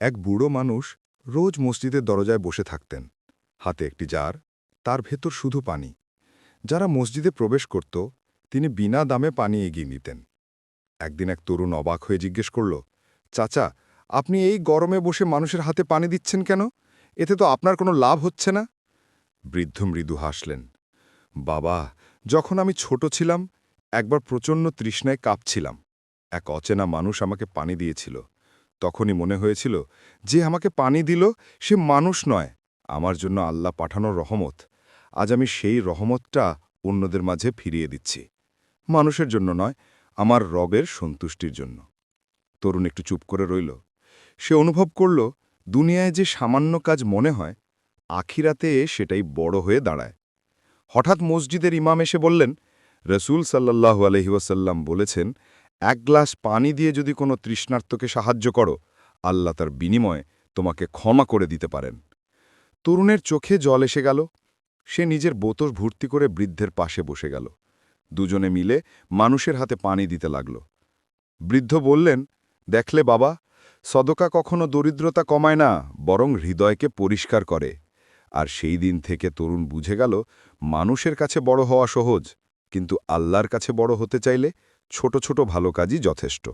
এক বুড়ো মানুষ রোজ মসজিদের দরজায় বসে থাকতেন। হাতে একটি জার, তার ভেতর শুধু পানি। যারা মসজিদে প্রবেশ করত, তিনি বিনা দামে পানি এগিয়ে নিতেন। একদিন এক তরুণ অবাক হয়ে জিজ্ঞেস করল, চাচা, আপনি এই গরমে বসে মানুষের হাতে পানি দিচ্ছেন কেন? এতে তো আপনার কোনো লাভ হচ্ছে না? বৃদ্ধ মৃদু হাসলেন, বাবা, যখন আমি ছোট ছিলাম, একবার প্রচণ্ড তৃষ্ণায় কাঁপছিলাম। এক অচেনা মানুষ আমাকে পানি দিয়েছিল। তখনই মনে হয়েছিল যে আমাকে পানি দিল, সে মানুষ নয়। আমার জন্য আল্লাহ পাঠানো রহমত। আজ আমি সেই রহমতটা অন্যদের মাঝে ফিরিয়ে দিচ্ছি। মানুষের জন্য নয়, আমার রবের সন্তুষ্টির জন্য। তরুণ একটু চুপ করে রইল। সে অনুভব করল, দুনিয়ায় যে সামান্য কাজ মনে হয়, আখিরাতে সেটাই বড় হয়ে দাঁড়ায়। হঠাৎ মসজিদের ইমাম এসে বললেন, রসুল সাল্লাল্লাহু আলহি ওয়াসাল্লাম বলেছেন এক গ্লাস পানি দিয়ে যদি কোনো তৃষ্ণার্তকে সাহায্য করো, আল্লাহ তার বিনিময়ে তোমাকে ক্ষমা করে দিতে পারেন। তরুণের চোখে জল এসে গেল। সে নিজের বোতল ভর্তি করে বৃদ্ধের পাশে বসে গেল। দুজনে মিলে মানুষের হাতে পানি দিতে লাগল। বৃদ্ধ বললেন, দেখলে বাবা, সদকা কখনো দরিদ্রতা কমায় না, বরং হৃদয়কে পরিষ্কার করে। আর সেই দিন থেকে তরুণ বুঝে গেল, মানুষের কাছে বড় হওয়া সহজ, কিন্তু আল্লাহর কাছে বড় হতে চাইলে ছোট ছোট ভালো কাজই যথেষ্ট।